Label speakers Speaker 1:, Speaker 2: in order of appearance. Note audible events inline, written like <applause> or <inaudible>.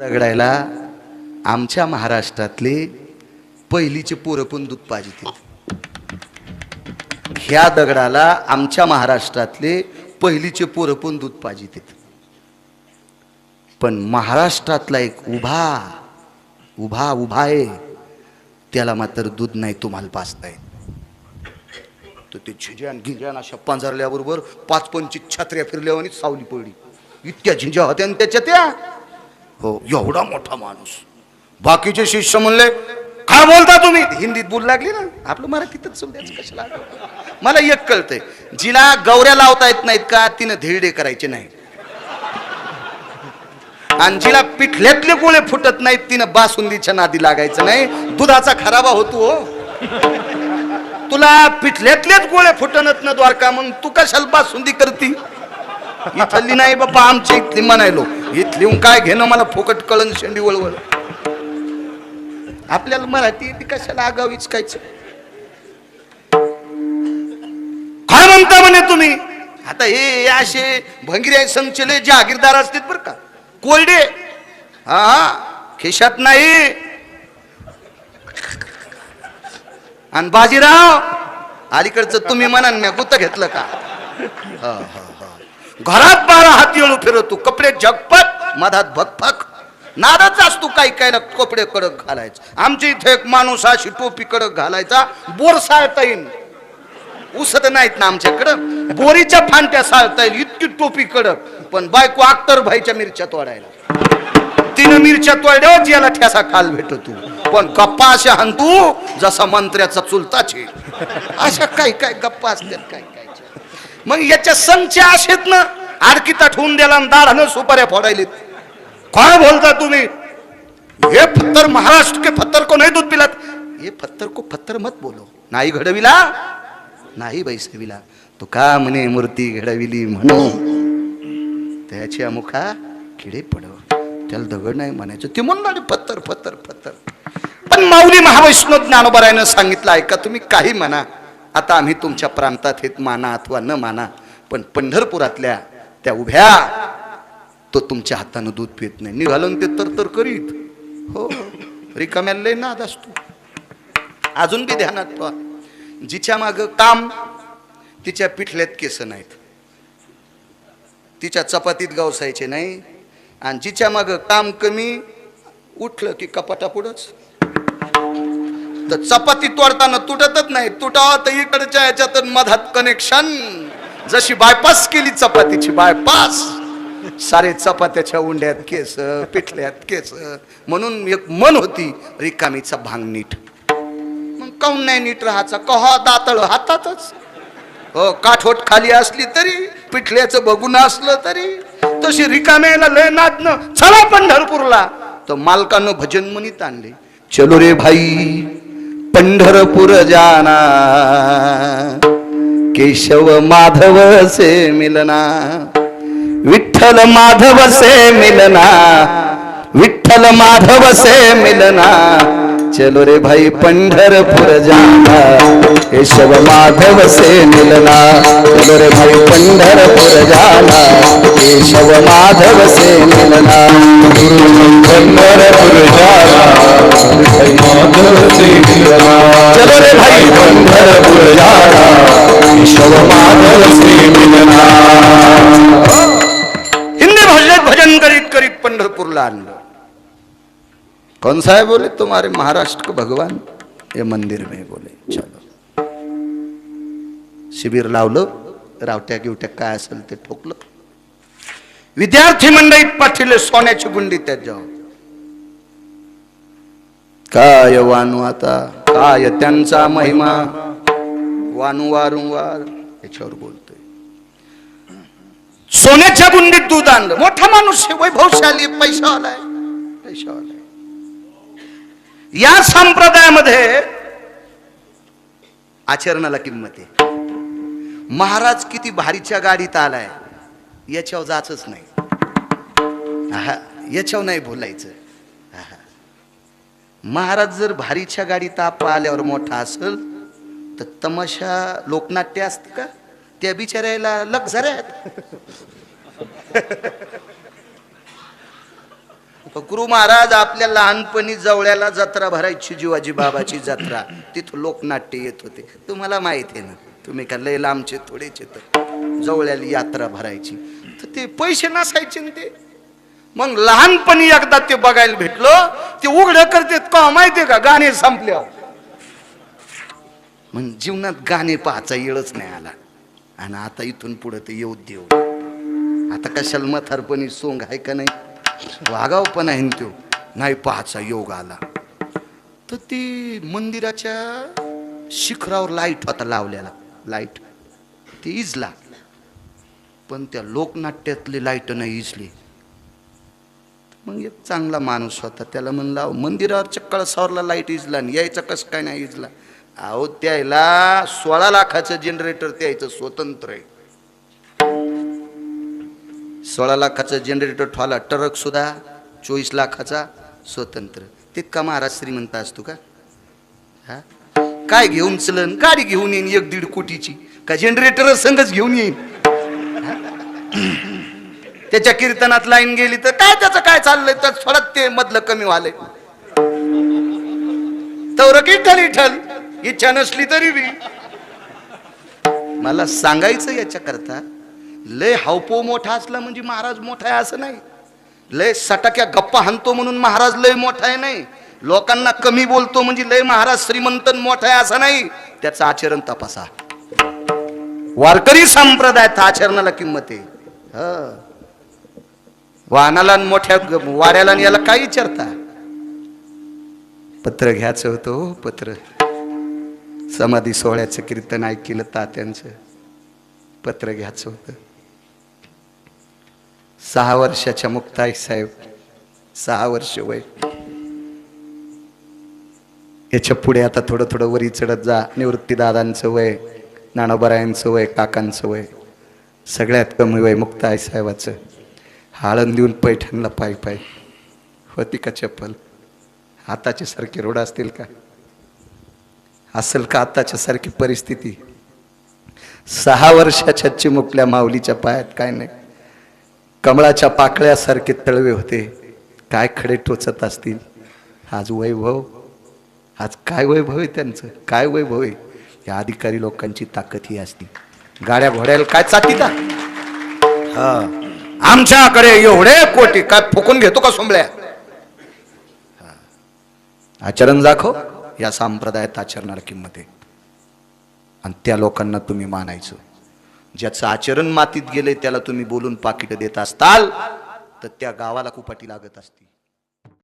Speaker 1: रगडायला आमच्या महाराष्ट्रातले पहिलीचे पोरं पण दूध पाजिते ह्या दगडाला आमच्या महाराष्ट्रातले पहिलीचे पोरं पण दूध पाजिते पण महाराष्ट्रातला एक उभा उभा उभा आहे त्याला मात्र दूध नाही तुम्हाला पाचताय तर ते झिंजान गिंजान अशा पांझरल्याबरोबर पाच पंचवीस छत्र्या फिरल्यावर आणि सावली पडली. इतक्या झिंजा होत्या आणि त्याच्या त्या हो एवढा मोठा माणूस. बाकीचे शिष्य म्हणले काय बोलता तुम्ही? हिंदीत बोल लागली ना. आपलं मराठीतच चौद्याच कशाला मला एक कळतंय जिला गौऱ्या लावता येत नाहीत का तिनं धेरडे करायचे नाही आणि जिला पिठल्यातले गोळे फुटत नाहीत तिनं बासुंदीच्या नादी लागायचं नाही. दुधाचा खराबा होतो हो. तुला पिठल्यातलेच गोळे फुटणत ना द्वारका मग तू कशाला बासुंदी करती? इथली नाही बाबा आमची इथली म्हणायलो. इथली काय घेणं मला फुकट कळण शेंडी वळवळ आपल्याला मराठी येते कशाला आगावीच कायच काय म्हणता म्हणे तुम्ही? आता हे असे भंगिरे संचले जहागीरदार असतील बरं का. कोरडे. हा खिशात नाही. आणि बाजीराव अलीकडचं तुम्ही म्हणा मी गुत घेतलं का? हा, हा. घरात बारा हाती येळू फिरवतो कपडे झगपत मधात भगफक नादच असतो काही काय ना कपडे कडक घालायचं. आमच्या इथे एक माणूस अशी टोपी कडक घालायचा बोर साळता येईल उसत नाहीत ना आमच्याकडं. बोरीच्या फांट्या साळता येईल इतकी टोपी कडक. पण बायको अख्तर भाईच्या मिरच्या तोडायला. तिनं मिरच्या तोडल्यावर याला ठ्यासा खाल भेटतो पण गप्पा अशा हंतू जसा मंत्र्याचा चुलताचे. अशा काय काय गप्पा असतात काय मग याच्या संच असेत ना आडकीता ठेवून द्याला दाढ दाढानं सुपाऱ्या फोडायलेत. काय बोलता तुम्ही? हे फत्तर महाराष्ट्र के फत्तर को नाही दूध पिलात? हे फत्तर को फत्तर मत बोलो. नाही घडविला? नाही बैसविला. तू का म्हणे मूर्ती घडविली म्हणून? त्याच्या मुखा किडे पडव. त्याला दगड नाही म्हणायचं. ते म्हणून फत्तर फत्तर फत्तर. पण माऊली महावैष्णव ज्ञानोबरायनं सांगितलं ऐका तुम्ही काही म्हणा. आता आम्ही तुमच्या प्रांतात हेत माना अथवा न माना पण पंढरपुरातल्या त्या उभ्या तो तुमच्या हातानं दूध पित नाही. निघालं ते तर तर करीत. हो रिकाम्याला लय नाद असतो. अजून बी ध्यानात ठेवा जिच्या माग काम तिच्या पिठल्यात केस नाहीत. तिच्या चपातीत गावसायचे नाही. आणि जिच्या माग काम कमी उठलं की कपाटापुढंच. तर चपाती तोडताना तुटतच नाही. तुटावा तर इकडच्या याच्यात मधात कनेक्शन जशी बायपास केली चपातीची बायपास सारे चपात्याच्या उंड्यात केस पिठल्यात केस. म्हणून एक मन होती रिकामीचा भांग नीट. मग काऊन नाही नीट राहायचा? कहा दातळ हातातच? हो काठोट खाली असली तरी पिठल्याचं बघून असलं तरी. तशी रिकाम्याला लय नादनं. चला पंढरपूरला. तर मालकानं भजन म्हणीत आणले. चलो रे भाई पंढरपूर जाना केशव माधव से मिलना विठ्ठल माधव से मिलना विठ्ठल माधव से मिलना चलो रे भाई पंढरपुर जाना केशव माधव से मिलना चलो रे भाई पंढरपुर जाना केशव माधव से मिलना
Speaker 2: पंढरपुर
Speaker 1: चलो रे भाई
Speaker 2: पंढरपूर जाना विश्व माधव श्री मिलना
Speaker 1: हिंदी भाषेत भजन करीत करीत पंढरपूरला आणलं. कौन साहेब बोले तुम्हारे महाराष्ट्र को भगवान. ये मंदिर में बोले. चलो. शिबिर लावलं. रावट्या गिवट्या काय असेल ते ठोकलं. विद्यार्थी मंडळीत पाठीले सोन्याची गुंडी त्यात जाऊ काय वानू आता? काय त्यांचा महिमा? वानू वारंवार याच्यावर बोलतोय. सोन्याच्या गुंडीत दूध आणलं मोठा माणूस आहे वैभवशाली पैसा आलाय पैसा आलाय या संप्रदायामध्ये आचरणाला किंमत आहे. महाराज किती भारीच्या गाडीत आलाय याच्यावर जाच नाही. याच्यावर नाही बोलायचं. महाराज जर भारीच्या गाडीत आप आल्यावर मोठा असेल तर तमाशा लोकनाट्य असतं का? त्या बिचाऱ्याला लक्झऱ्यात फकरू <laughs> महाराज आपल्या लहानपणी जवळ्याला जत्रा भरायची जीवाजी बाबाची जत्रा तिथं लोकनाट्य येत होते. तुम्हाला माहीत आहे ना तुम्ही का लय लांबचे थोडेच येत जवळ्याला यात्रा भरायची. तर ते पैसे नसायचे ना ते. मग लहानपणी एकदा ते बघायला भेटलो ते उघड करतात का माहितीये का? गाणे संपल्या मग जीवनात गाणे पाहायचा येळच नाही आला. आणि आता इथून पुढे ते येऊ देऊ. आता कशाला मथारपणी सोंग आहे का नाही? वागाव पण आहे तो नाही पाहायचा योग आला. तर ती मंदिराच्या शिखरावर लाइट होता लावलेला. लाइट ती इजला. पण त्या लोकनाट्यातली लाइट नाही इजली. मग एक चांगला माणूस होता. त्याला म्हणला "अहो, मंदिरावरच्या कळसावरला लाइट इजला आणि यायचा कसं काय नाही इजला. अहो त्याला सोळा लाखाचं जनरेटर त्यायचं स्वतंत्र आहे. सोळा लाखाचं जनरेटर ठेवला टरक सुद्धा चोवीस लाखाचा स्वतंत्र. तितका महाराज श्रीमंत असतो का? हा? काय घेऊन चलन? गाडी घेऊन येईन एक दीड कोटीची. का जनरेटर संघच घेऊन येईन? त्याच्या कीर्तनात लाईन गेली तर काय त्याचं काय चाललंय? तर थोडं ते मधलं कमी व्हालंय. तर ठरी ठल इच्छा नसली तरी बी. मला सांगायचं याच्या करता लय हावपो मोठा असला म्हणजे महाराज मोठा आहे असं नाही. लय सटाक्या गप्पा हाणतो म्हणून महाराज लय मोठा आहे नाही. लोकांना कमी बोलतो म्हणजे लय महाराज श्रीमंत मोठा आहे असं नाही. त्याचं आचरण तपासा. वारकरी संप्रदायात आचरणाला किंमत आहे. वाहनाला आणि मोठ्या वाऱ्याला आणि याला काय विचारता? पत्र घ्यायचं होतं हो, पत्र. समाधी सोहळ्याचं कीर्तन ऐकलं तात्यांचं. पत्र घ्यायचं होतं. सहा वर्षाच्या मुक्ताई साहेब सहा वर्ष वय. याच्यापुढे आता थोडं थोडं वरी चढत जा. निवृत्तीदादांचं वय नानाबरायांचं वय काकांचं वय. सगळ्यात कमी वय मुक्ताई साहेबाचं. हाळण देऊन पैठणला पाय पाय. होती का चप्पल? आताचे सारखे रोड असतील का? असेल का आताच्या सारखी परिस्थिती? सहा वर्षाच्या चिमुकल्या माऊलीच्या पायात काय नाही. कमळाच्या पाकळ्यासारखे तळवे होते. काय खडे टोचत असतील? आज वैभव. आज काय वैभव आहे त्यांचं? काय वैभव आहे? या अधिकारी लोकांची ताकद ही असती. गाड्या घोड्याला काय चाटी का हा. आमच्याकडे एवढे कोटी काय फुकून घेतो का सोंबळ्या? आचरण दाखव या संप्रदायात आचरणाला किंमत आहे. आणि त्या लोकांना तुम्ही मानायचं. ज्याचं आचरण मातीत गेले त्याला तुम्ही बोलून पाकिट देत असताल तर त्या गावाला कुपाटी लागत असती